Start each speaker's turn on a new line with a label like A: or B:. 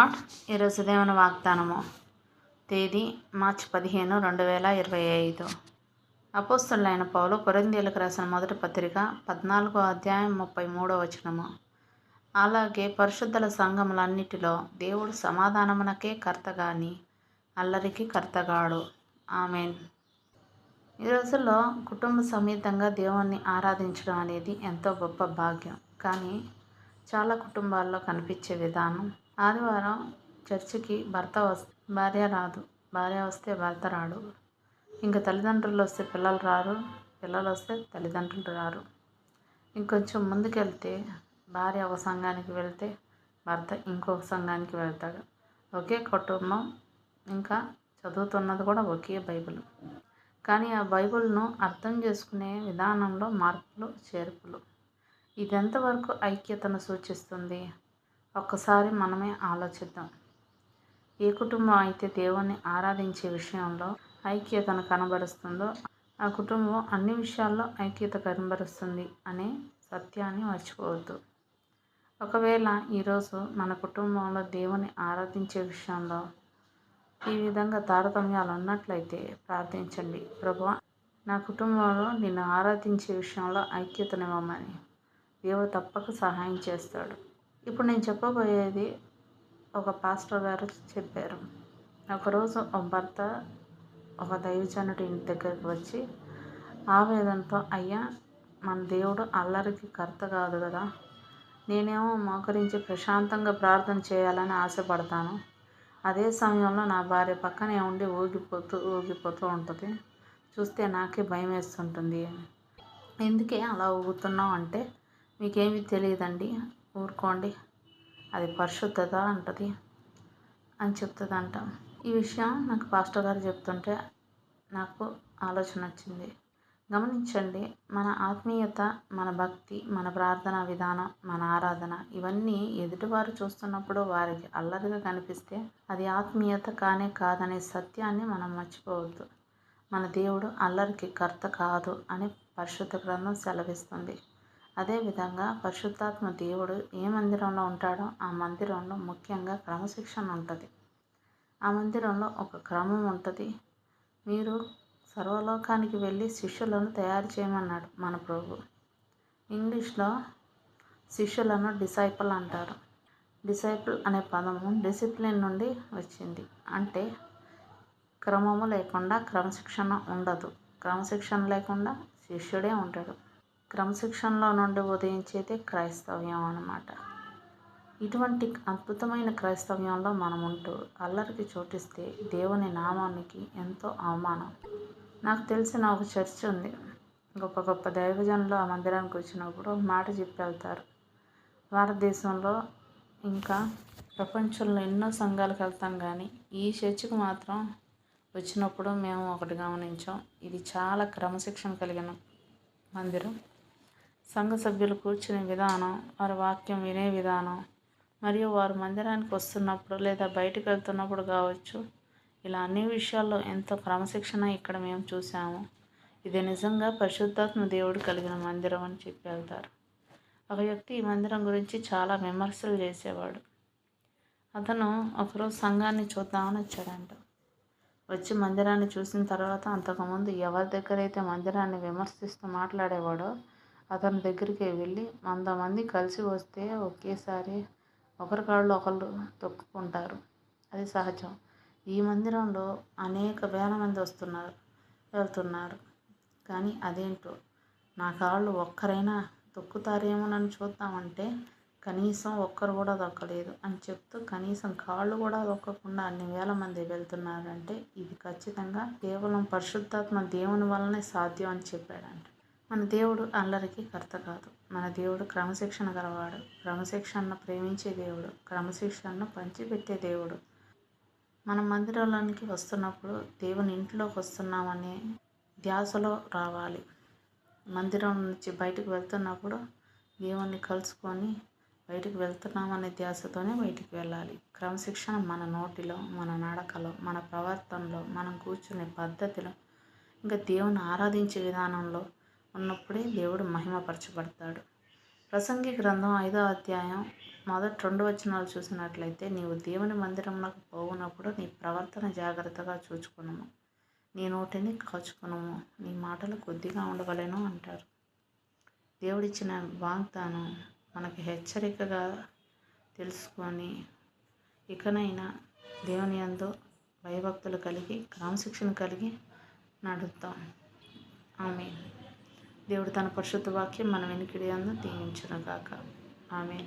A: Not ఈరోజు దేవుని వాగ్దానము. తేదీ మార్చి పదిహేను రెండు వేల ఇరవై ఐదు. అపోస్తులైన పౌలు కొరిందీలకు రాసిన మొదటి పత్రిక పద్నాలుగో అధ్యాయం ముప్పై మూడో వచనము. అలాగే పరిశుద్ధుల సంఘములన్నిటిలో దేవుడు సమాధానమునకే కర్త గాని అల్లరికి కర్తగాడు. ఆమెన్. ఈ రోజుల్లో కుటుంబ సమేతంగా దేవుణ్ణి ఆరాధించడం అనేది ఎంతో గొప్ప భాగ్యం. కానీ చాలా కుటుంబాల్లో కనిపించే విధానం ఆదివారం చర్చికి భర్త వస్తే భార్య రాదు. భార్య వస్తే భర్త రాడు. ఇంకా తల్లిదండ్రులు వస్తే పిల్లలు రారు. పిల్లలు వస్తే తల్లిదండ్రులు రారు. ఇంకొంచెం ముందుకెళ్తే భార్య ఒక సంఘానికి వెళ్తే భర్త ఇంకొక సంఘానికి వెళ్తాడు. ఒకే కుటుంబం. ఇంకా చదువుతున్నది కూడా ఒకే బైబిల్. కానీ ఆ బైబిల్ను అర్థం చేసుకునే విధానంలో మార్పులు చేర్పులు. ఇది ఎంతవరకు ఐక్యతను సూచిస్తుంది? ఒక్కసారి మనమే ఆలోచిద్దాం. ఏ కుటుంబం అయితే దేవుణ్ణి ఆరాధించే విషయంలో ఐక్యతను కనబరుస్తుందో ఆ కుటుంబం అన్ని విషయాల్లో ఐక్యత కనబరుస్తుంది అనే సత్యాన్ని మర్చిపోవద్దు. ఒకవేళ ఈరోజు మన కుటుంబంలో దేవుని ఆరాధించే విషయంలో ఈ విధంగా తారతమ్యాలు ఉన్నట్లయితే ప్రార్థించండి. ప్రభు నా కుటుంబంలో నిన్ను ఆరాధించే విషయంలో ఐక్యతనివ్వమని. దేవుడు తప్పక సహాయం చేస్తాడు. ఇప్పుడు నేను చెప్పబోయేది ఒక పాస్టర్ గారు చెప్పారు. ఒకరోజు ఒక భర్త ఒక దైవజనుడి ఇంటి దగ్గరికి వచ్చి ఆవేదనతో అయ్యా మన దేవుడు అల్లరికి కర్త కాదు కదా. నేనేమో మోకరించి ప్రశాంతంగా ప్రార్థన చేయాలని ఆశపడతాను. అదే సమయంలో నా భార్య పక్కనే ఉండి ఊగిపోతూ ఊగిపోతూ ఉంటుంది. చూస్తే నాకే భయం వేస్తుంటుంది ఎందుకే అలా ఊగుతున్నావు అంటే మీకేమీ తెలియదండి. ఊరుకోండి. అది పరిశుద్ధత అంటుంది అని చెప్తుందంట. ఈ విషయం నాకు పాస్టర్ గారు చెప్తుంటే నాకు ఆలోచన వచ్చింది. గమనించండి మన ఆత్మీయత మన భక్తి మన ప్రార్థన విధానం మన ఆరాధన ఇవన్నీ ఎదుటివారు చూస్తున్నప్పుడు వారికి అల్లరిగా కనిపిస్తే అది ఆత్మీయత కానే కాదనే సత్యాన్ని మనం మర్చిపోవద్దు. మన దేవుడు అల్లరికి కర్త కాదు అని పరిశుద్ధ గ్రంథం సెలవిస్తుంది. అదేవిధంగా పరిశుద్ధాత్మ దేవుడు ఏ మందిరంలో ఉంటాడో ఆ మందిరంలో ముఖ్యంగా క్రమశిక్షణ ఉంటుంది. ఆ మందిరంలో ఒక క్రమం ఉంటుంది. మీరు సర్వలోకానికి వెళ్ళి శిష్యులను తయారు చేయమన్నాడు మన ప్రభు. ఇంగ్లీష్లో శిష్యులను డిసైపుల్ అంటారు. డిసైపుల్ అనే పదము డిసిప్లిన్ నుండి వచ్చింది. అంటే క్రమము లేకుండా క్రమశిక్షణ ఉండదు. క్రమశిక్షణ లేకుండా శిష్యుడే ఉంటాడు. క్రమశిక్షణలో నుండి ఉదయించేది క్రైస్తవ్యం అన్నమాట. ఇటువంటి అద్భుతమైన క్రైస్తవ్యంలో మనం ఉంటూ అల్లరికి చోటిస్తే దేవుని నామానికి ఎంతో అవమానం. నాకు తెలిసిన ఒక చర్చ్ ఉంది. గొప్ప గొప్ప దైవజనులు ఆ మందిరానికి వచ్చినప్పుడు ఒక మాట చెప్పి వెళ్తారు భారతదేశంలో ఇంకా ప్రపంచంలో ఎన్నో సంఘాలకు వెళ్తాం కానీ ఈ చర్చికి మాత్రం వచ్చినప్పుడు మేము ఒకటి గమనించాం. ఇది చాలా క్రమశిక్షణ కలిగిన మందిరం. సంఘ సభ్యులు కూర్చునే విధానం వారి వాక్యం వినే విధానం మరియు వారు మందిరానికి వస్తున్నప్పుడు లేదా బయటకు వెళ్తున్నప్పుడు కావచ్చు. ఇలా అన్ని విషయాల్లో ఎంతో క్రమశిక్షణ ఇక్కడ మేము చూసాము ఇది నిజంగా పరిశుద్ధాత్మ దేవుడు కలిగిన మందిరం అని చెప్పి వెళ్తారు. ఒక వ్యక్తి ఈ మందిరం గురించి చాలా విమర్శలు చేసేవాడు. అతను ఒకరోజు సంఘాన్ని చూద్దామని వచ్చాడంట. వచ్చి మందిరాన్ని చూసిన తర్వాత అంతకుముందు ఎవరి దగ్గర అయితే మందిరాన్ని విమర్శిస్తూ మాట్లాడేవాడో అతని దగ్గరికి వెళ్ళి వంద మంది కలిసి వస్తే ఒకేసారి ఒకరి కాళ్ళు ఒకళ్ళు తొక్కుకుంటారు. అది సహజం. ఈ మందిరంలో అనేక వేల మంది వస్తున్నారు వెళ్తున్నారు. కానీ అదేంటో? నా కాళ్ళు ఒక్కరైనా తొక్కుతారేమోనని చూద్దామంటే కనీసం ఒక్కరు కూడా దొక్కలేదు అని చెప్తూ కనీసం కాళ్ళు కూడా దొక్కకుండా అన్ని వేల మంది వెళ్తున్నారంటే ఇది ఖచ్చితంగా కేవలం పరిశుద్ధాత్మ దేవుని వల్లనే సాధ్యం అని చెప్పాడంట. మన దేవుడు అల్లరికి కర్త కాదు. మన దేవుడు క్రమశిక్షణ గలవాడు. క్రమశిక్షణను ప్రేమించే దేవుడు క్రమశిక్షణను పంచిపెట్టే దేవుడు. మన మందిరంలోనికి వస్తున్నప్పుడు దేవుని ఇంట్లోకి వస్తున్నామనే ధ్యాసలో రావాలి. మందిరం నుంచి బయటకు వెళ్తున్నప్పుడు దేవుణ్ణి కలుసుకొని బయటకు వెళ్తున్నామనే ధ్యాసతోనే బయటికి వెళ్ళాలి. క్రమశిక్షణ మన నోటిలో మన నడకలో మన ప్రవర్తనలో మనం కూర్చునే పద్ధతిలో ఇంకా దేవుని ఆరాధించే విధానంలో ఉన్నప్పుడే దేవుడు మహిమపరచబడతాడు. ప్రసంగి గ్రంథం ఐదో అధ్యాయం మొదటి రెండు వచనాలు చూసినట్లయితే నీవు దేవుని మందిరంలోకి పోవునప్పుడు నీ ప్రవర్తన జాగ్రత్తగా చూచుకునము. నీ నోటిని కాచుకునము. నీ మాటలు కొద్దిగా ఉండవలేను అంటారు. దేవుడిచ్చిన వాగ్దానం మనకి హెచ్చరికగా తెలుసుకొని ఇకనైనా దేవుని యందు భయభక్తులు కలిగి క్రమశిక్షణ కలిగి నడుద్దాం. ఆమె దేవుడు తన పరిశుద్ధ వాక్యం మన వెనుకడి అందు దీవించును గాక ఆమె